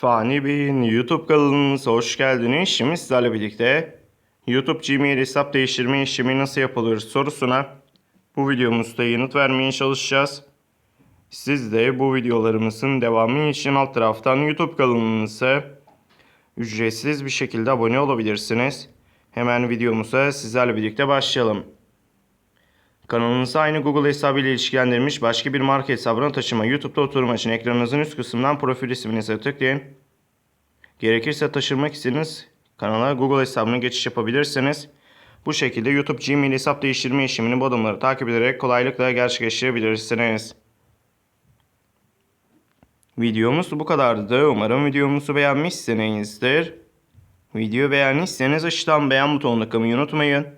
Fani Bey'in YouTube kanalınıza hoş geldiniz. Şimdi sizlerle birlikte YouTube Gmail hesap değiştirme işlemi nasıl yapılır sorusuna bu videomuzda yanıt vermeye çalışacağız. Siz de bu videolarımızın devamı için alt taraftan YouTube kanalımıza ücretsiz bir şekilde abone olabilirsiniz. Hemen videomuza sizlerle birlikte başlayalım. Kanalınızı aynı Google hesabı ile ilişkilendirilmiş başka bir marka hesabına taşıma. YouTube'da oturma için ekranınızın üst kısmından profil isminize tıklayın. Gerekirse taşırmak istediğiniz kanala Google hesabına geçiş yapabilirsiniz. Bu şekilde YouTube Gmail hesap değiştirme işlemini bu adımları takip ederek kolaylıkla gerçekleştirebilirsiniz. Videomuz bu kadardı. Umarım videomuzu beğenmişsinizdir. Videoyu beğendiyseniz aşağıdan beğen butonuna tıklamayı unutmayın.